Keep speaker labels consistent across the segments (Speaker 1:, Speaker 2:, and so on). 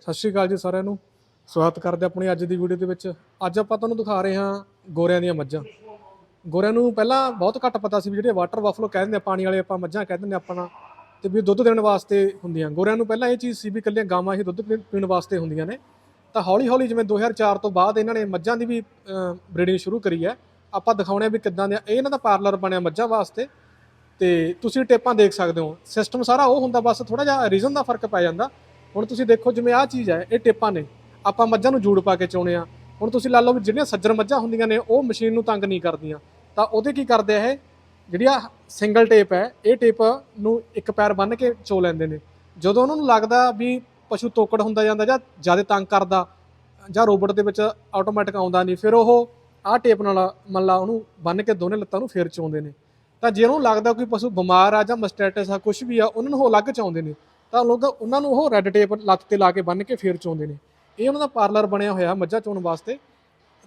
Speaker 1: ਸਤਿ ਸ਼੍ਰੀ ਅਕਾਲ ਜੀ ਸਾਰਿਆਂ ਨੂੰ। ਸਵਾਗਤ ਕਰਦੇ ਆਪਣੀ ਅੱਜ ਦੀ ਵੀਡੀਓ ਦੇ ਵਿੱਚ। ਅੱਜ ਆਪਾਂ ਤੁਹਾਨੂੰ ਦਿਖਾ ਰਹੇ ਹਾਂ ਗੋਰਿਆਂ ਦੀਆਂ ਮੱਝਾਂ। ਗੋਰਿਆਂ ਨੂੰ ਪਹਿਲਾਂ ਬਹੁਤ ਘੱਟ ਪਤਾ ਸੀ ਵੀ ਜਿਹੜੇ ਵਾਟਰ ਬਫਲੋ ਕਹਿ ਦਿੰਦੇ ਆ, ਪਾਣੀ ਵਾਲੇ ਆਪਾਂ ਮੱਝਾਂ ਕਹਿ ਦਿੰਦੇ ਆ ਆਪਣਾ ਤੇ ਵੀ ਦੁੱਧ ਦੇਣ ਵਾਸਤੇ ਹੁੰਦੀਆਂ। ਗੋਰਿਆਂ ਨੂੰ ਪਹਿਲਾਂ ਇਹ ਚੀਜ਼ ਸੀ ਵੀ ਇਕੱਲੀਆਂ ਗਾਵਾਂ ਹੀ ਦੁੱਧ ਪੀ- ਪੀਣ ਵਾਸਤੇ ਹੁੰਦੀਆਂ ਨੇ। ਤਾਂ ਹੌਲੀ ਹੌਲੀ ਜਿਵੇਂ 2004 ਤੋਂ ਬਾਅਦ ਇਹਨਾਂ ਨੇ ਮੱਝਾਂ ਦੀ ਵੀ ਬਰੀਡਿੰਗ ਸ਼ੁਰੂ ਕਰੀ ਹੈ। ਆਪਾਂ ਦਿਖਾਉਣੇ ਆ ਵੀ ਕਿੱਦਾਂ ਦੇ ਇਹ ਇਹਨਾਂ ਦਾ ਪਾਰਲਰ ਬਣਿਆ ਮੱਝਾਂ ਵਾਸਤੇ। ਤੇ ਤੁਸੀਂ ਟੇਪਾਂ ਦੇਖ ਸਕਦੇ ਹੋ। ਸਿਸਟਮ ਸਾਰਾ ਉਹ ਹੁੰਦਾ, ਬਸ ਥੋੜਾ ਜਿਹਾ ਰੀਜ਼ਨ ਦਾ ਫ਼ਰਕ ਪੈ ਜਾਂਦਾ। ਹੁਣ ਤੁਸੀਂ ਦੇਖੋ ਜਿਵੇਂ ਆਹ ਚੀਜ਼ ਹੈ, ਇਹ ਟੇਪਾਂ ਨੇ। ਆਪਾਂ ਮੱਝਾਂ ਨੂੰ ਜੂੜ ਪਾ ਕੇ ਚਾਉਣੇ ਆ। ਹੁਣ ਤੁਸੀਂ ਲਾ ਲਓ ਵੀ ਜਿਹੜੀਆਂ ਸੱਜਰ ਮੱਝਾਂ ਹੁੰਦੀਆਂ ਨੇ, ਉਹ ਮਸ਼ੀਨ ਨੂੰ ਤੰਗ ਨਹੀਂ ਕਰਦੀਆਂ। ਤਾਂ ਉਹਦੇ ਕੀ ਕਰਦੇ ਆ ਇਹ? ਜਿਹੜੀ ਆ ਸਿੰਗਲ ਟੇਪ ਹੈ, ਇਹ ਟੇਪ ਨੂੰ ਇੱਕ ਪੈਰ ਬੰਨ ਕੇ ਚੋ ਲੈਂਦੇ ਨੇ। ਜਦੋਂ ਉਹਨਾਂ ਨੂੰ ਲੱਗਦਾ ਵੀ ਪਸ਼ੂ ਤੋਕੜ ਹੁੰਦਾ ਜਾਂਦਾ ਜਾਂ ਜ਼ਿਆਦਾ ਤੰਗ ਕਰਦਾ ਜਾਂ ਰੋਬੋਟ ਦੇ ਵਿੱਚ ਆਟੋਮੈਟਿਕ ਆਉਂਦਾ ਨਹੀਂ, ਫਿਰ ਉਹ ਆਹ ਟੇਪ ਨਾਲ ਮੰਨ ਲਾ ਉਹਨੂੰ ਬੰਨ ਕੇ ਦੋਨੇ ਲੱਤਾਂ ਨੂੰ ਫੇਰ ਚਾਉਂਦੇ ਨੇ। ਤਾਂ ਜੇ ਉਹਨੂੰ ਲੱਗਦਾ ਕੋਈ ਪਸ਼ੂ ਬਿਮਾਰ ਆ ਜਾਂ ਮਸਟੈਟਸ ਆ ਕੁਝ ਵੀ ਆ, ਉਹਨਾਂ ਨੂੰ ਉਹ ਅਲੱਗ ਚਾਉਂਦੇ ਨੇ। ਤਾਂ ਲੋਕ ਉਹਨਾਂ ਨੂੰ ਉਹ ਰੈੱਡ ਟੇਪ ਲੱਤ ਤੇ ਲਾ ਕੇ ਬੰਨ ਕੇ ਫੇਰ ਚਾਉਂਦੇ ਨੇ। ਇਹ ਉਹਨਾਂ ਦਾ ਪਾਰਲਰ ਬਣਿਆ ਹੋਇਆ ਮੱਝਾਂ ਚੋਣ ਵਾਸਤੇ।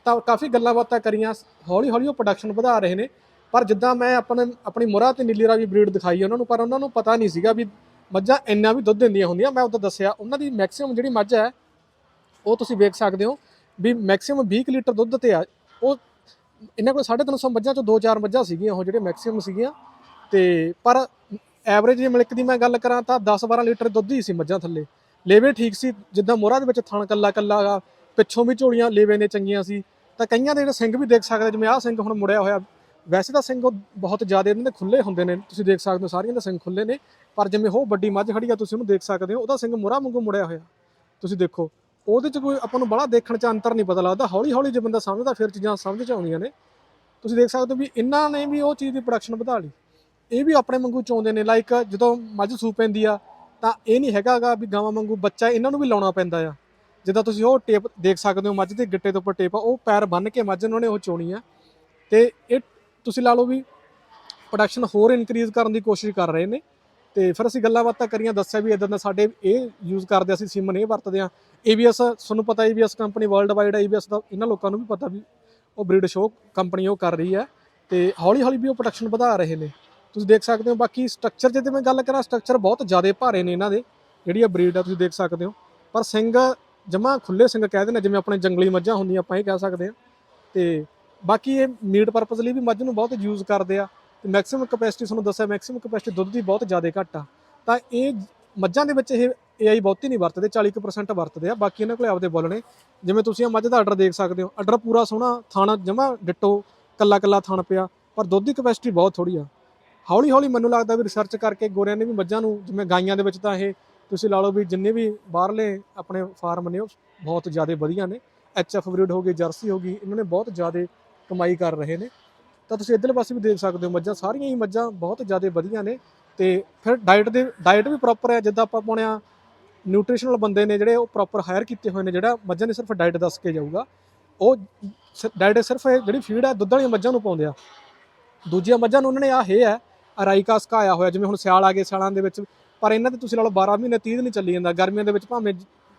Speaker 1: ਤਾਂ ਕਾਫੀ ਗੱਲਾਂ ਬਾਤਾਂ ਕਰੀਆਂ ਹੌਲੀ ਹੌਲੀ ਉਹ ਪ੍ਰੋਡਕਸ਼ਨ ਵਧਾ ਰਹੇ ਨੇ। ਪਰ ਜਿੱਦਾਂ ਮੈਂ ਆਪਣੇ, ਆਪਣੀ ਮੁਰਾ ਤੇ ਨੀਲੀ ਰਾਵੀ ਬਰੀਡ ਦਿਖਾਈ ਉਹਨਾਂ ਨੂੰ, ਪਰ ਉਹਨਾਂ ਨੂੰ ਪਤਾ ਨਹੀਂ ਸੀਗਾ ਵੀ ਮੱਝਾਂ ਇੰਨਾ ਵੀ ਦੁੱਧ ਦਿੰਦੀਆਂ ਹੁੰਦੀਆਂ। ਮੈਂ ਉਦੋਂ ਦੱਸਿਆ, ਉਹਨਾਂ ਦੀ ਮੈਕਸਿਮਮ ਜਿਹੜੀ ਮੱਝ ਹੈ, ਉਹ ਤੁਸੀਂ ਵੇਖ ਸਕਦੇ ਹੋ ਵੀ ਮੈਕਸਿਮਮ 20 ਕੁ ਲੀਟਰ ਦੁੱਧ ਤੇ ਆ। ਉਹ ਇਹਨਾਂ ਕੋਲ 350 ਮੱਝਾਂ ਚੋਂ 2-4 ਮੱਝਾਂ ਸੀਗੀਆਂ, ਉਹ ਜਿਹੜੇ ਮੈਕਸਿਮਮ ਸੀਗੀਆਂ। ਤੇ ਪਰ ਐਵਰੇਜ ਮਿਲਕ ਦੀ ਮੈਂ ਗੱਲ ਕਰਾਂ ਤਾਂ 10-12 ਲੀਟਰ ਦੁੱਧ ਹੀ ਸੀ ਮੱਝਾਂ ਥੱਲੇ। ਲੇਵੇ ਠੀਕ ਸੀ, ਜਿੱਦਾਂ ਮੋਹਰਾ ਦੇ ਵਿੱਚ ਥਣ ਕੱਲਾ ਕੱਲਾ ਗਾ ਪਿੱਛੋਂ ਵੀ ਝੋਲੀਆਂ, ਲੇਵੇ ਨੇ ਚੰਗੀਆਂ ਸੀ। ਤਾਂ ਕਈਆਂ ਦੇ ਜਿਹੜੇ ਸਿੰਘ ਵੀ ਦੇਖ ਸਕਦੇ, ਜਿਵੇਂ ਆਹ ਸਿੰਘ ਹੁਣ ਮੁੜਿਆ ਹੋਇਆ, ਵੈਸੇ ਤਾਂ ਸਿੰਘ ਉਹ ਬਹੁਤ ਜ਼ਿਆਦਾ ਇਹਨਾਂ ਦੇ ਖੁੱਲੇ ਹੁੰਦੇ ਨੇ, ਤੁਸੀਂ ਦੇਖ ਸਕਦੇ ਹੋ ਸਾਰੀਆਂ ਦੇ ਸਿੰਘ ਖੁੱਲੇ ਨੇ, ਪਰ ਜਿਵੇਂ ਉਹ ਵੱਡੀ ਮੱਝ ਖੜੀ ਆ, ਤੁਸੀਂ ਉਹਨੂੰ ਦੇਖ ਸਕਦੇ ਹੋ, ਉਹਦਾ ਸਿੰਘ ਮੁਰਾ ਵਾਂਗੂ ਮੁੜਿਆ ਹੋਇਆ। ਤੁਸੀਂ ਦੇਖੋ, ਉਹਦੇ ਚ ਕੋਈ ਆਪਾਂ ਨੂੰ ਬੜਾ ਦੇਖਣ ਚ ਅੰਤਰ ਨਹੀਂ ਪਤਾ ਲੱਗਦਾ ਹੌਲੀ ਹੌਲੀ ਜੇ ਬੰਦਾ ਸਮਝਦਾ, ਫਿਰ ਚੀਜ਼ਾਂ ਸਮਝ ਚ ਆਉਂਦੀਆਂ ਨੇ। ਤੁਸੀਂ ਦੇਖ ਸਕਦੇ ਹੋ ਵੀ ਇਹਨਾਂ ਨੇ ਵੀ ਉਹ ਚੀਜ਼ ਦੀ ਪ੍ਰੋਡਕਸ਼ਨ ਵਧਾ ਲਈ। ਇਹ ਵੀ ਆਪਣੇ ਵਾਂਗੂ ਚੋਂਦੇ ਨੇ ਲਾਈਕ ਜਦੋਂ ਮੱਝ ਸੂ ਪੈਂਦੀ ਆ, ਤਾਂ ਇਹ ਨਹੀਂ ਹੈਗਾਗਾ ਵੀ ਗਾਵਾਂ ਵਾਂਗੂ ਬੱਚਾ ਇਹਨਾਂ ਨੂੰ ਵੀ ਲਾਉਣਾ ਪੈਂਦਾ ਆ। ਜਿੱਦਾਂ ਤੁਸੀਂ ਉਹ ਟੇਪ ਦੇਖ ਸਕਦੇ ਹੋ, ਮੱਝ ਦੇ ਗਿੱਟੇ ਦੇ ਉੱਪਰ ਟੇਪ ਆ, ਉਹ ਪੈਰ ਬੰਨ ਕੇ ਮੱਝ ਉਹਨਾਂ ਨੇ ਉਹ ਚੋਣੀ ਆ। ਤੇ ਇਹ ਤੁਸੀਂ ਲਾ ਲਓ ਵੀ ਪ੍ਰੋਡਕਸ਼ਨ ਹੋਰ ਇਨਕਰੀਜ਼ ਕਰਨ ਦੀ ਕੋਸ਼ਿਸ਼ ਕਰ ਰਹੇ ਨੇ। ਤੇ ਫਿਰ ਅਸੀਂ ਗੱਲਾਂ ਬਾਤਾਂ ਕਰੀਆਂ, ਦੱਸਿਆ ਵੀ ਇਦਾਂ ਦਾ ਸਾਡੇ ਇਹ ਯੂਜ਼ ਕਰਦੇ ਅਸੀਂ ਸਿਮਨ ਇਹ ਵਰਤਦੇ ਆ। ABS ਤੁਹਾਨੂੰ ਪਤਾ ABS ਕੰਪਨੀ ਵਰਲਡ ਵਾਈਡ ਹੈ ABS ਦਾ ਇਹਨਾਂ ਲੋਕਾਂ ਨੂੰ ਵੀ ਪਤਾ ਵੀ ਉਹ ਬਰੀਡ ਸ਼ੋ ਕੰਪਨੀ ਉਹ ਕਰ ਰਹੀ ਹੈ ਤੇ ਹੌਲੀ ਹੌਲੀ ਵੀ ਉਹ ਪ੍ਰੋਡਕਸ਼ਨ ਵਧਾ ਰਹੇ ਨੇ। ਤੁਸੀਂ ਦੇਖ ਸਕਦੇ ਹੋ, ਬਾਕੀ ਸਟਰਕਚਰ ਜੇ ਤੇ ਮੈਂ ਗੱਲ ਕਰਾਂ ਸਟਰਕਚਰ ਬਹੁਤ ਜ਼ਿਆਦਾ ਭਾਰੇ ਨੇ ਇਹਨਾਂ ਦੇ, ਜਿਹੜੀ ਆ ਬਰੀਡ ਆ ਤੁਸੀਂ ਦੇਖ ਸਕਦੇ ਹੋ। ਪਰ ਸਿੰਘ ਜਮਾ ਖੁੱਲੇ ਸਿੰਘ ਕਹਿ ਦਿੰਦੇ ਜਿਵੇਂ ਆਪਣੇ ਜੰਗਲੀ ਮੱਝਾਂ ਹੁੰਦੀਆਂ, ਆਪਾਂ ਇਹ ਕਹਿ ਸਕਦੇ ਹਾਂ। ਤੇ ਬਾਕੀ ਇਹ ਮੀਟ ਪਰਪਸ ਲਈ ਵੀ ਮੱਝ ਨੂੰ ਬਹੁਤ ਯੂਜ਼ ਕਰਦੇ ਆ, ਤੇ ਮੈਕਸਿਮਮ ਕਪੈਸਿਟੀ ਤੁਹਾਨੂੰ ਦੱਸਿਆ ਮੈਕਸਿਮਮ ਕਪੈਸਿਟੀ ਦੁੱਧ ਦੀ ਬਹੁਤ ਜ਼ਿਆਦਾ ਘੱਟ ਆ। ਤਾਂ ਇਹ ਮੱਝਾਂ ਦੇ ਵਿੱਚ ਇਹ AI ਬਹੁਤੀ ਨਹੀਂ ਵਰਤਦੇ 40% ਵਰਤਦੇ ਆ, ਬਾਕੀ ਇਹਨਾਂ ਕੋਲੇ ਆਪਦੇ ਬੁੱਲ ਨੇ। ਜਿਵੇਂ ਤੁਸੀਂ ਆ ਮੱਝ ਦਾ ਆਰਡਰ ਦੇਖ ਸਕਦੇ ਹੋ ਆਰਡਰ ਪੂਰਾ ਸੋਹਣਾ ਥਾਣਾ ਜਮਾ ਡਿੱਟੋ ਕੱਲਾ ਕੱਲਾ ਥਾਣ ਪਿਆ, ਪਰ ਦੁੱਧ ਦੀ ਕਪੈਸਿਟੀ ਬਹੁਤ ਥੋੜੀ ਆ। ਹੌਲੀ ਹੌਲੀ ਮੈਨੂੰ ਲੱਗਦਾ ਵੀ ਰਿਸਰਚ ਕਰਕੇ ਗੋਰਿਆਂ ਨੇ ਵੀ ਮੱਝਾਂ ਨੂੰ, ਜਿਵੇਂ ਗਾਈਆਂ ਦੇ ਵਿੱਚ ਤਾਂ ਇਹ ਤੁਸੀਂ ਲਾ ਲਓ ਵੀ ਜਿੰਨੇ ਵੀ ਬਾਹਰਲੇ ਆਪਣੇ ਫਾਰਮ ਨੇ, ਉਹ ਬਹੁਤ ਜ਼ਿਆਦਾ ਵਧੀਆ ਨੇ। ਐਚਐਫ ਬਰੀਡ ਹੋ ਗਈ, ਜਰਸੀ ਹੋ ਗਈ, ਇਹਨਾਂ ਨੇ ਬਹੁਤ ਜ਼ਿਆਦਾ ਕਮਾਈ ਕਰ ਰਹੇ ਨੇ। ਤਾਂ ਤੁਸੀਂ ਇੱਧਰਲੇ ਪਾਸੇ ਵੀ ਦੇਖ ਸਕਦੇ ਹੋ, ਮੱਝਾਂ ਸਾਰੀਆਂ ਹੀ ਮੱਝਾਂ ਬਹੁਤ ਜ਼ਿਆਦਾ ਵਧੀਆ ਨੇ। ਤੇ ਫਿਰ ਡਾਈਟ ਦੇ ਡਾਈਟ ਵੀ ਪ੍ਰੋਪਰ ਹੈ, ਜਿੱਦਾਂ ਆਪਾਂ ਪਾਉਣਿਆ ਨਿਊਟ੍ਰੀਸ਼ਨਲ ਬੰਦੇ ਨੇ ਜਿਹੜੇ ਉਹ ਪ੍ਰੋਪਰ ਹਾਇਰ ਕੀਤੇ ਹੋਏ ਨੇ, ਜਿਹੜਾ ਮੱਝਾਂ ਨੇ ਸਿਰਫ ਡਾਈਟ ਦੱਸ ਕੇ ਜਾਊਗਾ। ਉਹ ਡਾਈਟ ਸਿਰਫ ਇਹ ਜਿਹੜੀ ਫੀਡ ਹੈ, ਦੁੱਧ ਵਾਲੀਆਂ ਮੱਝਾਂ ਨੂੰ ਪਾਉਂਦੇ ਆ। ਦੂਜੀਆਂ ਮੱਝਾਂ ਨੂੰ ਉਹਨਾਂ ਨੇ ਆ ਹੈ ਹੈ ਅਰਾਈਕਾ ਸਕਾਇਆ ਹੋਇਆ, ਜਿਵੇਂ ਹੁਣ ਸਿਆਲ ਆ ਗਏ ਸਿਆਲਾਂ ਦੇ ਵਿੱਚ, ਪਰ ਇਹਨਾਂ ਤੇ ਤੁਸੀਂ ਲਾ ਲਓ 12 ਮਹੀਨੇ 30 ਦਿਨ ਹੀ ਚੱਲੀ ਜਾਂਦਾ, ਗਰਮੀਆਂ ਦੇ ਵਿੱਚ ਭਾਵੇਂ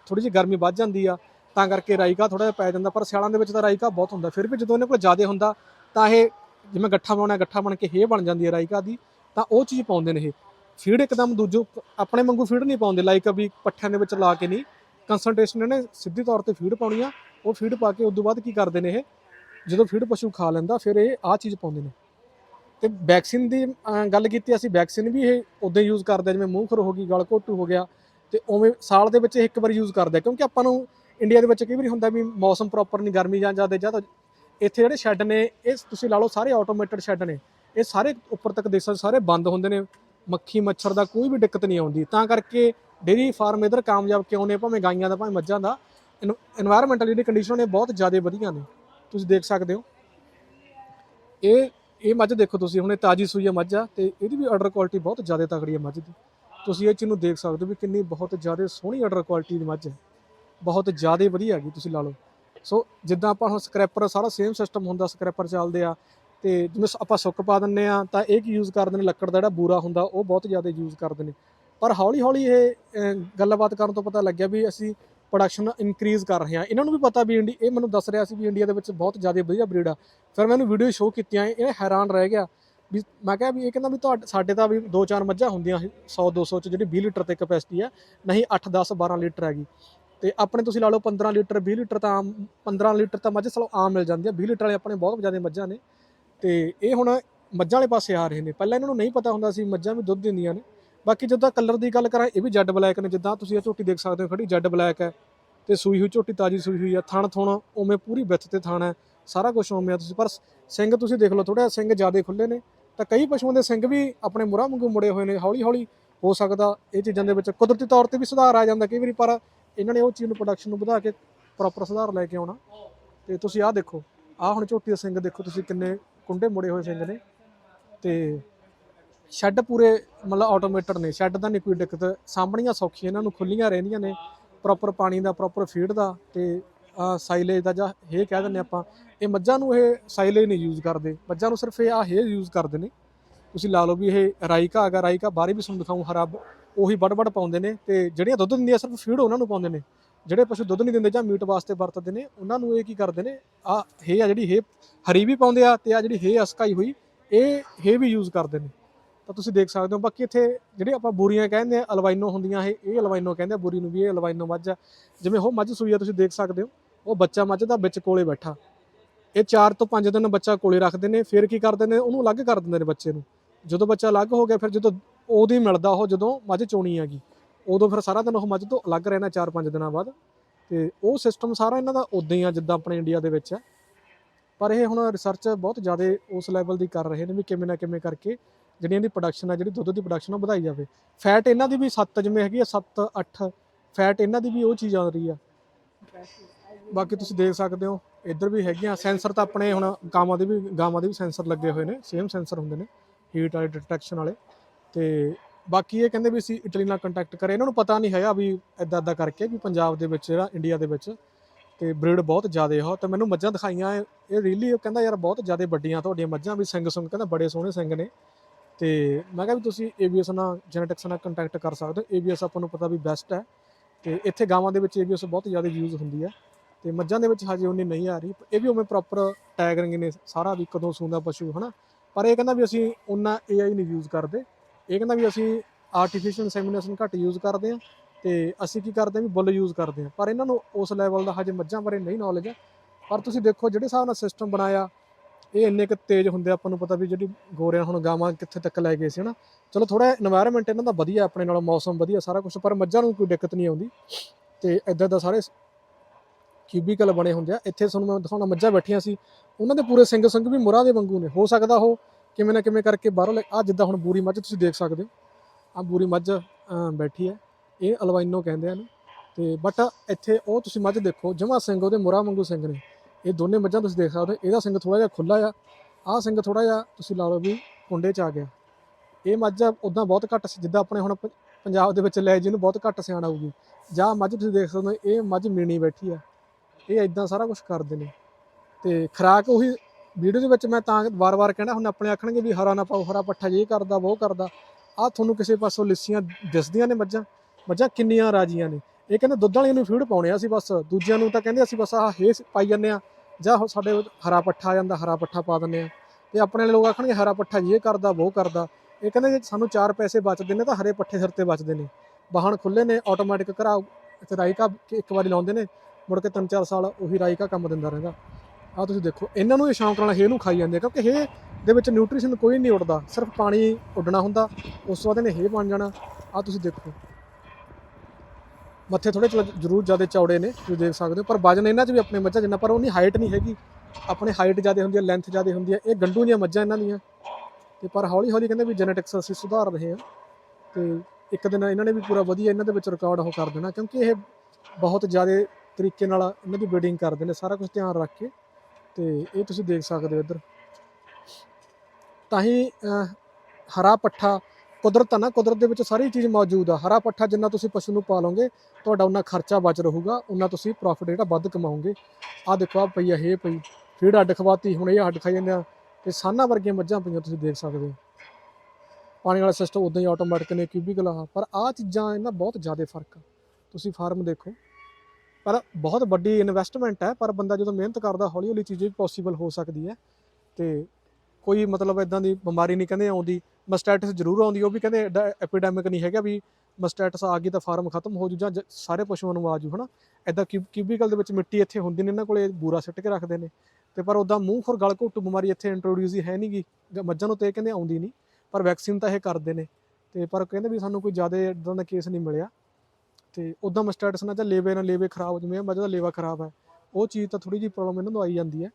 Speaker 1: ਥੋੜੀ ਜਿਹੀ ਗਰਮੀ ਵੱਧ ਜਾਂਦੀ ਆ, ਤਾਂ ਕਰਕੇ ਰਾਈਕਾ ਥੋੜਾ ਜਿਹਾ ਪੈ ਜਾਂਦਾ, ਪਰ ਸਿਆਲਾਂ ਦੇ ਵਿੱਚ ਤਾਂ ਰਾਈਕਾ ਬਹੁਤ ਹੁੰਦਾ, ਫਿਰ ਵੀ ਜਦੋਂ ਇਹਨਾਂ ਕੋਲ ਜ਼ਿਆਦਾ ਹੁੰਦਾ, ਤਾਂ ਇਹ ਜਿਵੇਂ ਗੱਠਾ ਬਣਾਉਣਾ, ਗੱਠਾ ਬਣ ਕੇ ਹੇ ਬਣ ਜਾਂਦੀ ਹੈ ਰਾਈਕਾ ਦੀ, ਤਾਂ ਉਹ ਚੀਜ਼ ਪਾਉਂਦੇ ਨੇ ਇਹ। ਫੀਡ ਇੱਕਦਮ ਦੂਜੋ, ਆਪਣੇ ਵਾਂਗੂ ਫੀਡ ਨਹੀਂ ਪਾਉਂਦੇ, ਲਾਈਕ ਵੀ ਪੱਠਿਆਂ ਦੇ ਵਿੱਚ ਲਾ ਕੇ ਨਹੀਂ ਕੰਸਨਟ੍ਰੇਸ਼ਨ ਇਹਨੇ ਸਿੱਧੀ ਤੌਰ ਤੇ ਫੀਡ ਪਾਉਣੀ ਆ, ਉਹ ਫੀਡ ਪਾ ਕੇ ਉਸ ਤੋਂ ਬਾਅਦ ਕੀ ਕਰਦੇ ਨੇ ਇਹ, ਜਦੋਂ ਫੀਡ ਪਸ਼ੂ ਖਾ ਲੈਂਦਾ, ਫਿਰ ਇਹ ਆਹ ਚੀਜ਼ ਪਾਉਂਦੇ ਨੇ। ਤੇ ਵੈਕਸੀਨ ਦੀ ਗੱਲ ਕੀਤੀ, ਅਸੀਂ ਵੈਕਸੀਨ ਵੀ ਇਹ ਉਦੋਂ ਯੂਜ਼ ਕਰਦੇ ਜਿਵੇਂ ਮੂੰਹ ਖੁਰ ਹੋ ਗਈ, ਗਲ ਘੋਟੂ ਹੋ ਗਿਆ, ਤੇ ਉਵੇਂ ਸਾਲ ਦੇ ਵਿੱਚ ਇੱਕ ਵਾਰ ਯੂਜ਼ ਕਰਦੇ ਕਿਉਂਕਿ ਆਪਾਂ ਨੂੰ ਇੰਡੀਆ ਦੇ ਵਿੱਚ ਕਈ ਵਾਰੀ ਹੁੰਦਾ ਵੀ ਮੌਸਮ ਪ੍ਰੋਪਰ ਨਹੀਂ ਗਰਮੀ ਜਾਂ ਜ਼ਿਆਦਾ, ਜਾਂ ਇੱਥੇ ਜਿਹੜੇ ਸ਼ੈੱਡ ਨੇ, ਇਹ ਤੁਸੀਂ ਲਾ ਲਓ ਸਾਰੇ ਆਟੋਮੇਟਡ ਸ਼ੈੱਡ ਨੇ, ਇਹ ਸਾਰੇ ਉੱਪਰ ਤੱਕ ਦੇਸਾਂ ਸਾਰੇ ਬੰਦ ਹੁੰਦੇ ਨੇ, ਮੱਖੀ, ਮੱਛਰ ਦਾ ਕੋਈ ਵੀ ਦਿੱਕਤ ਨਹੀਂ ਆਉਂਦੀ, ਤਾਂ ਕਰਕੇ ਡੇਰੀ ਫਾਰਮ ਇਧਰ ਕਾਮਯਾਬ ਕਿਉਂ ਨੇ, ਭਾਵੇਂ ਗਾਈਆਂ ਦਾ, ਭਾਵੇਂ ਮੱਝਾਂ ਦਾ এনवायरमेंटਲ ਜਿਹੜੀ ਕੰਡੀਸ਼ਨ ਨੇ, ਬਹੁਤ ਜ਼ਿਆਦਾ ਵਧੀਆ ਨੇ, ਤੁਸੀਂ ਦੇਖ ਸਕਦੇ ਹੋ। ਇਹ ਇਹ ਮੱਝ ਦੇਖੋ ਤੁਸੀਂ, ਹੁਣ ਇਹ ਤਾਜੀ ਸੂਈ ਹੈ ਮੱਝ ਆ ਤੇ ਇਹਦੀ ਵੀ ਆਰਡਰ ਕੁਆਲਿਟੀ ਬਹੁਤ ਜ਼ਿਆਦਾ ਤਕੜੀ ਹੈ ਮੱਝ ਦੀ। ਤੁਸੀਂ ਇਹ ਚੀਜ਼ ਨੂੰ ਦੇਖ ਸਕਦੇ ਹੋ ਵੀ ਕਿੰਨੀ ਬਹੁਤ ਜ਼ਿਆਦਾ ਸੋਹਣੀ ਆਰਡਰ ਕੁਆਲਿਟੀ ਦੀ ਮੱਝ ਹੈ ਬਹੁਤ ਜ਼ਿਆਦਾ ਵਧੀਆ ਹੈਗੀ ਤੁਸੀਂ ਲਾ ਲਓ। ਸੋ ਜਿੱਦਾਂ ਆਪਾਂ ਹੁਣ ਸਕ੍ਰੈਪਰ ਸਾਰਾ ਸੇਮ ਸਿਸਟਮ ਹੁੰਦਾ ਸਕ੍ਰੈਪਰ ਚੱਲਦੇ ਆ ਤੇ ਜਿਵੇਂ ਸ- ਆਪਾਂ ਸੁੱਕ ਪਾ ਦਿੰਨੇ ਆ ਤਾਂ ਇਹ ਕੀ ਯੂਜ਼ ਕਰਦੇ ਨੇ? ਲੱਕੜ ਦਾ ਜਿਹੜਾ ਬੂਰਾ ਹੁੰਦਾ, ਉਹ ਬਹੁਤ ਜ਼ਿਆਦਾ ਯੂਜ਼ ਕਰਦੇ ਨੇ। ਪਰ ਹੌਲੀ ਹੌਲੀ ਇਹ ਗੱਲਬਾਤ ਕਰਨ ਤੋਂ ਪਤਾ ਲੱਗਿਆ ਵੀ ਅਸੀਂ ਪ੍ਰੋਡਕਸ਼ਨ ਇਨਕਰੀਜ਼ ਕਰ ਰਹੇ ਹਾਂ। ਇਹਨਾਂ ਨੂੰ ਵੀ ਪਤਾ ਵੀ ਇੰਡੀ ਇਹ ਮੈਨੂੰ ਦੱਸ ਰਿਹਾ ਸੀ ਵੀ ਇੰਡੀਆ ਦੇ ਵਿੱਚ ਬਹੁਤ ਜ਼ਿਆਦਾ ਵਧੀਆ ਬਰੀਡ ਆ। ਫਿਰ ਮੈਨੂੰ ਵੀਡੀਓ ਸ਼ੋਅ ਕੀਤੀਆਂ, ਇਹ ਹੈਰਾਨ ਰਹਿ ਗਿਆ ਵੀ ਮੈਂ ਕਿਹਾ ਵੀ ਇਹ ਕਹਿੰਦਾ ਵੀ ਤੁਹਾਡੇ ਸਾਡੇ ਤਾਂ ਵੀ ਦੋ ਚਾਰ ਮੱਝਾਂ ਹੁੰਦੀਆਂ 100 200 ਚ ਜਿਹੜੀ 20 ਲੀਟਰ ਤੇ ਕਪੈਸਿਟੀ ਆ, ਨਹੀਂ 8 10 12 ਲੀਟਰ ਹੈਗੀ। ਤੇ ਆਪਣੇ ਤੁਸੀਂ ਲਾ ਲਓ 15 ਲੀਟਰ 20 ਲੀਟਰ ਤਾਂ ਆਮ 15 ਲੀਟਰ ਤਾਂ ਮੱਝ ਚਲੋ ਆਮ ਮਿਲ ਜਾਂਦੀ ਆ। 20 ਲੀਟਰ ਵਾਲੇ ਆਪਣੇ ਬਹੁਤ ਜ਼ਿਆਦਾ ਮੱਝਾਂ ਨੇ। ਤੇ ਇਹ ਹੁਣ ਮੱਝਾਂ ਵਾਲੇ ਪਾਸੇ ਆ ਰਹੇ ਨੇ। ਪਹਿਲਾਂ ਇਹਨਾਂ ਨੂੰ ਨਹੀਂ ਪਤਾ ਹੁੰਦਾ ਸੀ ਮੱਝਾਂ ਵੀ ਦੁੱਧ ਦਿੰਦੀਆਂ ਨੇ। ਬਾਕੀ ਜਿੱਦਾਂ ਕਲਰ ਦੀ ਗੱਲ ਕਰਾਂ, ਇਹ ਵੀ ਜੈਡ ਬਲੈਕ ਨੇ ਜਿੱਦਾਂ ਤੁਸੀਂ ਇਹ ਝੋਟੀ ਦੇਖ ਸਕਦੇ ਹੋ ਖੜੀ ਜੈਡ ਬਲੈਕ ਹੈ ਤੇ ਸੂਈ ਹੋਈ ਝੋਟੀ, ਤਾਜੀ ਸੂਈ ਹੋਈ ਆ ਥਣ ਥੁਣ ਉਵੇਂ ਪੂਰੀ ਵਿੱਥ ਤੇ ਥਣ ਹੈ, ਸਾਰਾ ਕੁਝ ਉਵੇਂ ਆ ਤੁਸੀਂ, ਪਰ ਸਿੰਘ ਤੁਸੀਂ ਦੇਖ ਲਓ ਥੋੜਾ ਸਿੰਘ ਜ਼ਿਆਦਾ ਖੁੱਲੇ ਨੇ, ਤਾਂ ਕਈ ਪਸ਼ੂਆਂ ਦੇ ਸਿੰਘ ਵੀ ਆਪਣੇ ਮੁਰਾ ਵਾਂਗੂ ਮੁੜੇ ਹੋਏ ਨੇ ਹੌਲੀ ਹੌਲੀ ਹੋ ਸਕਦਾ ਇਹ ਚੀਜ਼ਾਂ ਦੇ ਵਿੱਚ ਕੁਦਰਤੀ ਤੌਰ ਤੇ ਵੀ ਸੁਧਾਰ ਆ ਜਾਂਦਾ ਕਈ ਵਾਰੀ, ਪਰ ਇਹਨਾਂ ਨੇ ਉਹ ਚੀਜ਼ ਨੂੰ ਪ੍ਰੋਡਕਸ਼ਨ ਨੂੰ ਵਧਾ ਕੇ ਪ੍ਰੋਪਰ ਸੁਧਾਰ ਲੈ ਕੇ ਆਉਣਾ। ਤੇ ਤੁਸੀਂ ਆਹ ਦੇਖੋ, ਆਹ ਹੁਣ ਝੋਟੀ ਦੇ ਸਿੰਘ ਦੇਖੋ ਤੁਸੀਂ ਕਿੰਨੇ ਕੁੰਡੇ ਮੁੜੇ ਹੋਏ ਸਿੰਘ ਨੇ, ਤੇ ਸ਼ੈੱਡ ਪੂਰੇ ਮਤਲਬ ਆਟੋਮੇਟਡ ਨੇ। ਸ਼ੈੱਡ ਦਾ ਨਹੀਂ ਕੋਈ ਦਿੱਕਤ। ਸਾਹਮਣੀਆਂ ਸੌਖੀਆਂ, ਇਹਨਾਂ ਨੂੰ ਖੁੱਲੀਆਂ ਰਹਿੰਦੀਆਂ ਨੇ। ਪ੍ਰੋਪਰ ਪਾਣੀ ਦਾ ਪ੍ਰੋਪਰ ਫੀਡ ਦਾ ਤੇ ਸਾਈਲੇਜ ਦਾ ਜਾਂ ਇਹ ਕਹਿ ਦਿੰਦੇ ਆਪਾਂ, ਇਹ ਮੱਝਾਂ ਨੂੰ ਇਹ ਸਾਈਲੇਜ ਨਹੀਂ ਯੂਜ਼ ਕਰਦੇ। ਮੱਝਾਂ ਨੂੰ ਸਿਰਫ ਇਹ ਆ ਹੇ ਯੂਜ਼ ਕਰਦੇ ਨੇ। ਤੁਸੀਂ ਲਾ ਲਓ ਵੀ ਇਹ ਰਾਈਕਾ ਹੈਗਾ ਰਾਈਕਾ ਬਾਹਰ ਵੀ ਤੁਹਾਨੂੰ ਦਿਖਾਉਂ ਹਰਾ ਉਹੀ ਵੱਡ ਵੱਡ ਪਾਉਂਦੇ ਨੇ ਤੇ ਜਿਹੜੀਆਂ ਦੁੱਧ ਦਿੰਦੀਆਂ ਸਿਰਫ ਫੀਡ ਉਹਨਾਂ ਨੂੰ ਪਾਉਂਦੇ ਨੇ। ਜਿਹੜੇ ਪਸ਼ੂ ਦੁੱਧ ਨਹੀਂ ਦਿੰਦੇ ਜਾਂ ਮੀਟ ਵਾਸਤੇ ਵਰਤਦੇ ਨੇ, ਉਹਨਾਂ ਨੂੰ ਇਹ ਕੀ ਕਰਦੇ ਨੇ ਆ ਹੇ ਆ ਜਿਹੜੀ ਹੇ ਹਰੀ ਵੀ ਪਾਉਂਦੇ ਆ ਤੇ ਆ ਜਿਹੜੀ ਹੇ ਅਸਕਾਈ ਹੋਈ, ਇਹ ਹੇ ਵੀ ਯੂਜ਼ ਕਰਦੇ ਨੇ। ਤਾਂ ਤੁਸੀਂ ਦੇਖ ਸਕਦੇ ਹੋ। ਬਾਕੀ ਇੱਥੇ ਜਿਹੜੇ ਆਪਾਂ ਬੂਰੀਆਂ ਕਹਿੰਦੇ ਆ, ਅਲਵਾਈਨੋ ਹੁੰਦੀਆਂ ਇਹ ਇਹ ਅਲਵਾਈਨੋ ਕਹਿੰਦੇ ਆ ਬੂਰੀ ਨੂੰ ਵੀ, ਇਹ ਅਲਵਾਈਨੋ ਮੱਝ ਆ। ਜਿਵੇਂ ਉਹ ਮੱਝ ਸੂਈ ਆ, ਤੁਸੀਂ ਦੇਖ ਸਕਦੇ ਹੋ। ਉਹ ਬੱਚਾ ਮੱਝ ਦਾ ਵਿੱਚ ਕੋਲੇ ਬੈਠਾ। ਇਹ 4 ਤੋਂ 5 ਦਿਨ ਬੱਚਾ ਕੋਲੇ ਰੱਖਦੇ ਨੇ, ਫਿਰ ਕੀ ਕਰਦੇ ਨੇ? ਉਹਨੂੰ ਅਲੱਗ ਕਰ ਦਿੰਦੇ ਨੇ ਬੱਚੇ ਨੂੰ। ਜਦੋਂ ਬੱਚਾ ਅਲੱਗ ਹੋ ਗਿਆ, ਫਿਰ ਜਦੋਂ ਉਹਦੀ ਮਿਲਦਾ, ਉਹ ਜਦੋਂ ਮੱਝ ਚੋਣੀ ਹੈਗੀ, ਉਦੋਂ ਫਿਰ ਸਾਰਾ ਦਿਨ ਉਹ ਮੱਝ ਤੋਂ ਅਲੱਗ ਰਹਿਣਾ 4-5 ਦਿਨਾਂ ਬਾਅਦ। ਤੇ ਉਹ ਸਿਸਟਮ ਸਾਰਾ ਇਹਨਾਂ ਦਾ ਉਦਾਂ ਹੀ ਆ, ਜਿੱਦਾਂ ਆਪਣੇ ਇੰਡੀਆ ਦੇ ਵਿੱਚ ਆ। ਪਰ ਇਹ ਹੁਣ ਰਿਸਰਚ ਬਹੁਤ ਜ਼ਿਆਦਾ ਉਸ ਲੈਵਲ ਦੀ ਕਰ ਰਹੇ ਨੇ ਵੀ ਕਿਵੇਂ ਨਾ ਕਿਵੇਂ ਕਰਕੇ ਜਿਹੜੀ ਇਹਦੀ ਪ੍ਰੋਡਕਸ਼ਨ ਆ, ਜਿਹੜੀ ਦੁੱਧ ਦੀ ਪ੍ਰੋਡਕਸ਼ਨ ਉਹ ਵਧਾਈ ਜਾਵੇ। ਫੈਟ ਇਹਨਾਂ ਦੀ ਵੀ 7 ਜਿਵੇਂ ਹੈਗੀ ਆ 7 8 ਫੈਟ ਇਹਨਾਂ ਦੀ ਵੀ ਉਹ ਚੀਜ਼ ਆ ਰਹੀ ਆ। ਬਾਕੀ ਤੁਸੀਂ ਦੇਖ ਸਕਦੇ ਹੋ, ਇੱਧਰ ਵੀ ਹੈਗੀਆਂ। ਸੈਂਸਰ ਤਾਂ ਆਪਣੇ ਹੁਣ ਗਾਵਾਂ ਦੇ ਵੀ, ਗਾਵਾਂ ਦੇ ਵੀ ਸੈਂਸਰ ਲੱਗੇ ਹੋਏ ਨੇ। ਸੇਮ ਸੈਂਸਰ ਹੁੰਦੇ ਨੇ ਹੀਟ ਵਾਲੇ ਡਿਟੈਕਸ਼ਨ ਵਾਲੇ। ਤੇ ਬਾਕੀ ਇਹ ਕਹਿੰਦੇ ਵੀ ਅਸੀਂ ਇਟਲੀ ਨਾਲ ਕੰਟੈਕਟ ਕਰੇ। ਇਹਨਾਂ ਨੂੰ ਪਤਾ ਨਹੀਂ ਹੈਗਾ ਵੀ ਇਦਾਂ ਇਦਾਂ ਕਰਕੇ ਵੀ ਪੰਜਾਬ ਦੇ ਵਿੱਚ, ਜਿਹੜਾ ਇੰਡੀਆ ਦੇ ਵਿੱਚ ਤੇ ਬਰੀਡ ਬਹੁਤ ਜ਼ਿਆਦਾ ਹੋ ਤੇ ਮੈਨੂੰ ਮੱਝਾਂ ਦਿਖਾਈਆਂ, ਇਹ- ਇਹ ਉਹ ਕਹਿੰਦਾ ਯਾਰ ਬਹੁਤ ਜ਼ਿਆਦਾ ਵੱਡੀਆਂ ਤੁਹਾਡੀਆਂ ਮੱਝਾਂ ਵੀ ਸਿੰਘ ਸੁੰਗ ਕਹਿੰਦਾ ਬੜੇ ਸੋਹਣੇ ਸਿੰਘ ਨੇ। ਤੇ ਮੈਂ ਕਿਹਾ ਵੀ ਤੁਸੀਂ ABS ਨਾਲ ਜੈਨੇਟਿਕਸ ਨਾਲ ਕੰਟੈਕਟ ਕਰ ਸਕਦੇ ਹੋ। ABS ਆਪਾਂ ਨੂੰ ਪਤਾ ਵੀ ਬੈਸਟ ਹੈ। ਤੇ ਇੱਥੇ ਗਾਵਾਂ ਦੇ ਵਿੱਚ ABS ਬਹੁਤ ਜ਼ਿਆਦਾ ਯੂਜ਼ ਹੁੰਦੀ ਹੈ। ਤੇ ਮੱਝਾਂ ਦੇ ਵਿੱਚ ਹਜੇ ਉਨੀ ਨਹੀਂ ਆ ਰਹੀ। ਇਹ ਵੀ ਉਵੇਂ ਪ੍ਰੋਪਰ ਟੈਗਰਿੰਗ ਨੇ ਸਾਰਾ ਵੀ ਕਦੋਂ ਸੂੰਦਾ ਪਸ਼ੂ, ਹਨਾ? ਪਰ ਇਹ ਕਹਿੰਦਾ ਵੀ ਅਸੀਂ ਉਹਨਾਂ AI ਨਹੀਂ ਯੂਜ਼ ਕਰਦੇ। ਇਹ ਕਹਿੰਦਾ ਵੀ ਅਸੀਂ ਆਰਟੀਫੀਸ਼ੀਅਲ ਇਨਸੈਮੀਨੇਸ਼ਨ ਘੱਟ ਯੂਜ਼ ਕਰਦੇ ਆ ਤੇ ਅਸੀਂ ਕੀ ਕਰਦੇ ਆ ਵੀ ਬੁੱਲ ਯੂਜ਼ ਕਰਦੇ ਆ ਪਰ ਇਹਨਾਂ ਨੂੰ ਉਸ ਲੈਵਲ ਦਾ ਹਜੇ ਮੱਝਾਂ ਬਾਰੇ ਨਹੀਂ ਨੌਲੇਜ ਹੈ। ਪਰ ਤੁਸੀਂ ਦੇਖੋ, ਜਿਹੜੇ ਹਿਸਾਬ ਨਾਲ ਸਿਸਟਮ ਬਣਾਇਆ ਇਹ ਇੰਨੇ ਕੁ ਤੇਜ਼ ਹੁੰਦੇ ਆਪਾਂ ਨੂੰ ਪਤਾ ਵੀ ਜਿਹੜੀ ਗੋਰਿਆਂ ਹੁਣ ਗਾਵਾਂ ਕਿੱਥੇ ਤੱਕ ਲੈ ਗਏ ਸੀ, ਹਨਾ? ਚਲੋ ਥੋੜਾ এনवायरमेंट ਇਹਨਾਂ ਦਾ ਵਧੀਆ, ਆਪਣੇ ਨਾਲ ਮੌਸਮ ਵਧੀਆ, ਸਾਰਾ ਕੁਝ ਪਰ ਮੱਝਾਂ ਨੂੰ ਕੋਈ ਦਿੱਕਤ ਨਹੀਂ ਆਉਂਦੀ। ਤੇ ਇਦਾਂ ਦਾ ਸਾਰੇ ਕਿਊਬੀਕਲ ਬਣੇ ਹੁੰਦੇ ਆ। ਇੱਥੇ ਤੁਹਾਨੂੰ ਮੈਂ ਦਿਖਾਉਣਾ, ਮੱਝਾਂ ਬੈਠੀਆਂ ਸੀ। ਉਹਨਾਂ ਦੇ ਪੂਰੇ ਸਿੰਘ ਸੰਗ ਵੀ ਮੁਰਾਂ ਦੇ ਵਾਂਗੂ ਨੇ। ਹੋ ਸਕਦਾ ਉਹ ਕਿਵੇਂ ਨਾ ਕਿਵੇਂ ਕਰਕੇ ਬਾਹਰੋਂ ਆ ਜਿੱਦਾਂ ਹੁਣ ਬੂਰੀ ਮੱਝ ਤੁਸੀਂ ਦੇਖ ਸਕਦੇ ਹੋ। ਆ ਬੂਰੀ ਮੱਝ ਬੈਠੀ ਹੈ। ਇਹ ਅਲਵਾਈਨੋ ਕਹਿੰਦੇ ਆ ਨੇ ਤੇ ਬਟ ਇੱਥੇ ਉਹ ਤੁਸੀਂ ਮੱਝ ਦੇਖੋ, ਜਮਾ ਸਿੰਘ ਉਹਦੇ ਮੁਰਾਂ ਵਾਂਗੂ ਸਿੰਘ ਨੇ। ਇਹ ਦੋਨੇ ਮੱਝਾਂ ਤੁਸੀਂ ਦੇਖ ਸਕਦੇ ਹੋ, ਇਹਦਾ ਸਿੰਘ ਥੋੜਾ ਜਿਹਾ ਖੁੱਲਾ ਆ, ਆਹ ਸਿੰਘ ਥੋੜਾ ਜਿਹਾ ਤੁਸੀਂ ਲਾ ਲਓ ਵੀ ਕੁੰਡੇ 'ਚ ਆ ਗਿਆ। ਇਹ ਮੱਝ ਉਦਾਂ ਬਹੁਤ ਘੱਟ ਜਿੱਦਾਂ ਆਪਣੇ ਹੁਣ ਪੰਜਾਬ ਦੇ ਵਿੱਚ ਲੈ ਜਿਹਨੂੰ ਬਹੁਤ ਘੱਟ ਸਿਆਣ ਆਊਗੀ ਜਾਂ ਮੱਝ ਤੁਸੀਂ ਦੇਖ ਸਕਦੇ ਹੋ, ਇਹ ਮੱਝ ਮੀਣੀ ਬੈਠੀ ਆ, ਇਹ ਇਦਾਂ ਸਾਰਾ ਕੁਝ ਕਰਦੇ ਨੇ। ਤੇ ਖਰਾਕ ਉਹੀ ਵੀਡੀਓ ਦੇ ਵਿੱਚ ਮੈਂ ਤਾਂ ਵਾਰ-ਵਾਰ ਕਹਿਣਾ, ਹੁਣ ਆਪਣੇ ਆਖਣਗੇ ਵੀ ਹਰਾ ਨਾ ਪਾਓ, ਹਰਾ ਪੱਠਾ ਜੇ ਕਰਦਾ ਉਹ ਕਰਦਾ ਆ ਤੁਹਾਨੂੰ ਕਿਸੇ ਪਾਸੋਂ ਲਿੱਸੀਆਂ ਦਿਸਦੀਆਂ ਨੇ ਮੱਝਾਂ ਮੱਝਾਂ ਕਿੰਨੀਆਂ ਰਾਜੀਆਂ ਨੇ। ਇਹ ਕਹਿੰਦੇ ਦੁੱਧ ਵਾਲੀਆਂ ਨੂੰ ਫੀਡ ਪਾਉਣੇ ਆ ਅਸੀਂ ਬਸ, ਦੂਜਿਆਂ ਨੂੰ ਤਾਂ ਕਹਿੰਦੇ ਅਸੀਂ ਬਸ ਆਹ ਹੇਸ ਪਾਈ ਜਾਂਦੇ ਆ, ਜਾਂ ਉਹ ਸਾਡੇ ਹਰਾ ਪੱਠਾ ਆ ਜਾਂਦਾ, ਹਰਾ ਪੱਠਾ ਪਾ ਦਿੰਦੇ ਆ। ਤੇ ਆਪਣੇ ਵਾਲੇ ਲੋਕ ਆਖਣਗੇ ਹਰਾ ਪੱਠਾ ਜੇ ਕਰਦਾ, ਉਹ ਕਰਦਾ। ਇਹ ਕਹਿੰਦੇ ਜੇ ਸਾਨੂੰ ਚਾਰ ਪੈਸੇ ਬਚਦੇ ਨੇ ਤਾਂ ਹਰੇ ਪੱਠੇ ਸਿਰ ਤੇ ਬਚਦੇ ਨੇ। ਵਾਹਣ ਖੁੱਲੇ ਨੇ ਆਟੋਮੈਟਿਕ ਘਰਾ ਤੇ ਰਾਈਕਾ ਇੱਕ ਵਾਰੀ ਲਾਉਂਦੇ ਨੇ, ਮੁੜ ਕੇ ਤਿੰਨ ਚਾਰ ਸਾਲ ਉਹੀ ਰਾਈਕਾ ਕੰਮ ਦਿੰਦਾ ਰਹਿੰਦਾ। ਆ ਤੁਸੀਂ ਦੇਖੋ, ਇਹਨਾਂ ਨੂੰ ਇਹ ਸ਼ੌਂਕ ਨਾਲ ਹੇ ਨੂੰ ਖਾਈ ਜਾਂਦੇ ਆ, ਕਿਉਂਕਿ ਹੇ ਦੇ ਵਿੱਚ ਨਿਊਟ੍ਰੀਸ਼ਨ ਕੋਈ ਨਹੀਂ ਉੱਡਦਾ, ਸਿਰਫ ਪਾਣੀ ਉੱਡਣਾ ਹੁੰਦਾ, ਉਸ ਤੋਂ ਬਾਅਦ ਇਹਨੇ ਹੇ ਬਣ ਜਾਣਾ। ਆ ਤੁਸੀਂ ਦੇਖੋ। ਮੱਥੇ ਥੋੜੇ ਜ਼ਰੂਰ ਜ਼ਿਆਦਾ ਚੌੜੇ ਨੇ, ਤੁਸੀਂ ਦੇਖ ਸਕਦੇ ਹੋ। ਪਰ ਵਜਨ ਇਹਨਾਂ 'ਚ ਵੀ ਆਪਣੇ ਮੱਝਾਂ, ਜਿੰਨਾ ਪਰ ਉਹਨੀ ਹਾਈਟ ਨਹੀਂ ਹੈਗੀ। ਆਪਣੇ ਹਾਈਟ ਜ਼ਿਆਦਾ ਹੁੰਦੀ ਹੈ ਲੈਂਥ ਜ਼ਿਆਦਾ ਹੁੰਦੀ ਹੈ। ਇਹ ਗੰਡੂ ਦੀਆਂ ਮੱਝਾਂ ਇਹਨਾਂ ਦੀਆਂ। ਤੇ ਪਰ ਹੌਲੀ ਹੌਲੀ ਕਹਿੰਦੇ ਵੀ ਜੈਨੇਟਿਕਸ ਅਸੀਂ ਸੁਧਾਰ ਰਹੇ ਹਾਂ। ਤੇ ਇੱਕ ਦਿਨ ਇਹਨਾਂ ਨੇ ਵੀ ਪੂਰਾ ਵਧੀਆ ਇਹਨਾਂ ਦੇ ਵਿੱਚ ਰਿਕਾਰਡ ਉਹ ਕਰ ਦੇਣਾ, ਕਿਉਂਕਿ ਇਹ ਬਹੁਤ ਜ਼ਿਆਦਾ ਤਰੀਕੇ ਨਾਲ ਇਹਨਾਂ ਦੀ ਬੀਡਿੰਗ ਕਰਦੇ ਨੇ, ਸਾਰਾ ਕੁਝ ਧਿਆਨ ਰੱਖ ਕੇ। ਤੇ ਇਹ ਤੁਸੀਂ ਦੇਖ ਸਕਦੇ ਹੋ ਇੱਧਰ। ਤਾਂ ਹੀ ਹਰਾ ਪੱਠਾ ਕੁਦਰਤ ਆ ਨਾ, ਕੁਦਰਤ ਦੇ ਵਿੱਚ ਸਾਰੀ ਚੀਜ਼ ਮੌਜੂਦ ਆ। ਹਰਾ ਪੱਠਾ ਜਿੰਨਾ ਤੁਸੀਂ ਪਸ਼ੂ ਨੂੰ ਪਾਲੋਗੇ, ਤੁਹਾਡਾ ਉਹਨਾਂ ਖਰਚਾ ਬਚ ਰਹੂਗਾ ਉਹਨਾਂ ਤੁਸੀਂ ਪ੍ਰੋਫਿਟ ਜਿਹੜਾ ਵੱਧ ਕਮਾਓਗੇ। ਆ ਦੇਖੋ ਆ ਪਈ ਆ, ਇਹ ਪਈ। ਫੀਡ ਅੱਡ ਖਵਾਤੀ, ਹੁਣ ਇਹ ਅੱਡ ਖਾਈ ਜਾਂਦੇ ਆ। ਤੇ ਸਾਨਾ ਵਰਗੀਆਂ ਮੱਝਾਂ ਪਈਆਂ, ਤੁਸੀਂ ਦੇਖ ਸਕਦੇ ਹੋ। ਪਾਣੀ ਵਾਲਾ ਸਿਸਟਮ ਉਦਾਂ ਹੀ ਆਟੋਮੈਟਿਕ ਨੇ ਕਿਊਬਿਕਲ ਆ ਪਰ ਆ ਚੀਜ਼ਾਂ ਇਹਨਾਂ ਬਹੁਤ ਜ਼ਿਆਦਾ ਫ਼ਰਕ ਆ। ਤੁਸੀਂ ਫਾਰਮ ਦੇਖੋ। ਪਰ ਬਹੁਤ ਵੱਡੀ ਇਨਵੈਸਟਮੈਂਟ ਹੈ ਪਰ ਬੰਦਾ ਜਦੋਂ ਮਿਹਨਤ ਕਰਦਾ ਹੌਲੀ ਹੌਲੀ ਚੀਜ਼ ਪੋਸੀਬਲ ਹੋ ਸਕਦੀ ਹੈ। ਤੇ ਕੋਈ ਮਤਲਬ ਇਦਾਂ ਦੀ ਬਿਮਾਰੀ ਨਹੀਂ ਕਹਿੰਦੇ ਆਉਂਦੀ। ਮਸਟੈਟਿਸ ਜ਼ਰੂਰ ਆਉਂਦੀ ਉਹ ਵੀ ਕਹਿੰਦੇ ਐਪੀਡੈਮਿਕ ਨਹੀਂ ਹੈਗਾ ਵੀ ਮਸਟੈਟਸ ਆ ਗਈ ਤਾਂ ਫਾਰਮ ਖਤਮ ਹੋ ਜੂ ਜਾਂ ਜ- ਸਾਰੇ ਪਸ਼ੂਆਂ ਨੂੰ ਆ ਜੂ, ਹਨਾ? ਐਦਾਂ ਕਿਊਬੀਕਲ ਦੇ ਵਿੱਚ ਮਿੱਟੀ ਇੱਥੇ ਹੁੰਦੀ ਨੇ ਇਹਨਾਂ ਕੋਲੇ ਬੂਰਾ ਸਿੱਟ ਕੇ ਰੱਖਦੇ ਨੇ। ਤੇ ਪਰ ਉਦਾਂ ਮੂੰਹ ਖੁਰ ਗਲ ਘੁੱਟੂ ਬਿਮਾਰੀ ਇੱਥੇ ਇੰਟਰੋਡਿਊਸ ਹੀ ਹੈ ਨਹੀਂਗੀ ਮੱਝਾਂ ਨੂੰ ਤੇ ਇਹ ਕਹਿੰਦੇ ਆਉਂਦੀ ਨਹੀਂ, ਪਰ ਵੈਕਸੀਨ ਤਾਂ ਇਹ ਕਰਦੇ ਨੇ। ਤੇ ਪਰ ਕਹਿੰਦੇ ਵੀ ਸਾਨੂੰ ਕੋਈ ਜ਼ਿਆਦਾ ਇਦਾਂ ਦਾ ਕੇਸ ਨਹੀਂ ਮਿਲਿਆ। ਤੇ ਉਦਾਂ ਮਸਟੈਟਸ ਨਾਲ ਜਾਂ ਲੇਵੇ ਨਾਲ ਲੇਵੇ ਖਰਾਬ, ਜਿਵੇਂ ਮੱਝ ਦਾ ਲੇਵਾ ਖਰਾਬ ਹੈ, ਉਹ ਚੀਜ਼ ਤਾਂ ਥੋੜੀ ਜਿਹੀ ਪ੍ਰੋਬਲਮ ਇਹਨਾਂ ਨੂੰ ਆਈ ਜਾਂਦੀ ਹੈ।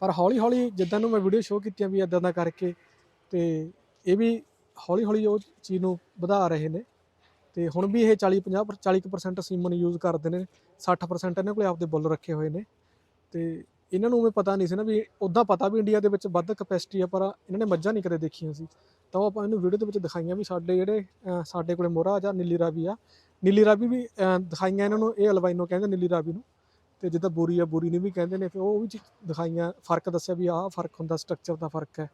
Speaker 1: ਪਰ ਹੌਲੀ ਹੌਲੀ ਜਿੱਦਾਂ ਨੂੰ ਮੈਂ ਵੀਡੀਓ ਸ਼ੋਅ ਕੀਤੀਆਂ ਵੀ ਇਦਾਂ ਦਾ ਕਰਕੇ ਤੇ ਇਹ ਵੀ ਹੌਲੀ ਹੌਲੀ ਉਹ ਚੀਜ਼ ਨੂੰ ਵਧਾ ਰਹੇ ਨੇ। ਤੇ ਹੁਣ ਵੀ ਇਹ 40 50 40% ਸੀਮਨ ਯੂਜ਼ ਕਰਦੇ ਨੇ 60% ਇਹਨਾਂ ਕੋਲੇ ਆਪਦੇ ਬੁੱਲ ਰੱਖੇ ਹੋਏ ਨੇ। ਤੇ ਇਹਨਾਂ ਨੂੰ ਵੀ ਪਤਾ ਨਹੀਂ ਸੀ ਨਾ ਵੀ ਉਦਾਂ ਪਤਾ ਵੀ ਇੰਡੀਆ ਦੇ ਵਿੱਚ ਵੱਧ ਕਪੈਸਿਟੀ ਆ, ਪਰ ਇਹਨਾਂ ਨੇ ਮੱਝਾਂ ਨਹੀਂ ਕਦੇ ਦੇਖੀਆਂ ਸੀ। ਤਾਂ ਉਹ ਆਪਾਂ ਇਹਨੂੰ ਵੀਡੀਓ ਦੇ ਵਿੱਚ ਦਿਖਾਈਆਂ ਵੀ ਸਾਡੇ ਜਿਹੜੇ ਸਾਡੇ ਕੋਲੇ ਮੋਹਰਾ ਜਾਂ ਨੀਲੀ ਰਾਵੀ ਆ। ਨੀਲੀ ਰਾਵੀ ਵੀ ਦਿਖਾਈਆਂ ਇਹਨਾਂ ਨੂੰ, ਇਹ ਅਲਵਾਈਨੋ ਕਹਿੰਦੇ ਨੀਲੀ ਰਾਵੀ ਨੂੰ। ਤੇ ਜਿੱਦਾਂ ਬੋਰੀ ਆ, ਬੋਰੀ ਨੂੰ ਵੀ ਕਹਿੰਦੇ ਨੇ, ਫਿਰ ਉਹ ਵੀ ਚੀਜ਼ ਦਿਖਾਈਆਂ, ਫ਼ਰਕ ਦੱਸਿਆ ਵੀ ਆਹ ਫ਼ਰਕ ਹੁੰਦਾ ਸਟਰਕਚਰ ਦਾ ਫ਼ਰਕ ਹੈ।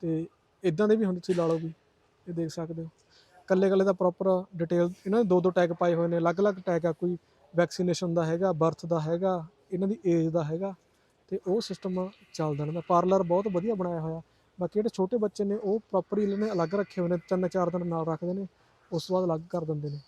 Speaker 1: ਤੇ ਇਦਾਂ ਦੇ ਵੀ ਹੁਣ ਤੁਸੀਂ ਲਾ ਲਓ ਵੀ, ਇਹ ਦੇਖ ਸਕਦੇ ਹੋ। ਕੱਲੇ ਕੱਲੇ ਦਾ ਪ੍ਰੋਪਰ ਡਿਟੇਲ ਇਹਨਾਂ ਦੇ ਦੋ ਦੋ ਟੈਗ ਪਾਏ ਹੋਏ ਨੇ, ਅਲੱਗ-ਅਲੱਗ ਟੈਗ ਆ, ਕੋਈ ਵੈਕਸੀਨੇਸ਼ਨ ਦਾ ਹੈਗਾ ਬਰਥ ਦਾ ਹੈਗਾ, ਇਹਨਾਂ ਦੀ ਏਜ ਦਾ ਹੈਗਾ, ਤੇ ਉਹ ਸਿਸਟਮ ਚੱਲਦਾ ਇਹਨਾਂ ਦਾ ਪਾਰਲਰ ਬਹੁਤ ਵਧੀਆ ਬਣਾਇਆ ਹੋਇਆ। ਬਾਕੀ ਜਿਹੜੇ ਛੋਟੇ ਬੱਚੇ ਨੇ, ਉਹ ਪ੍ਰੋਪਰਲੀ ਇਹਨਾਂ ਨੇ ਅਲੱਗ ਰੱਖੇ ਹੋਏ ਨੇ ਤਿੰਨ ਚਾਰ ਦਿਨ ਨਾਲ ਰੱਖਦੇ ਨੇ, ਉਸ ਤੋਂ ਬਾਅਦ ਅਲੱਗ ਕਰ ਦਿੰਦੇ ਨੇ।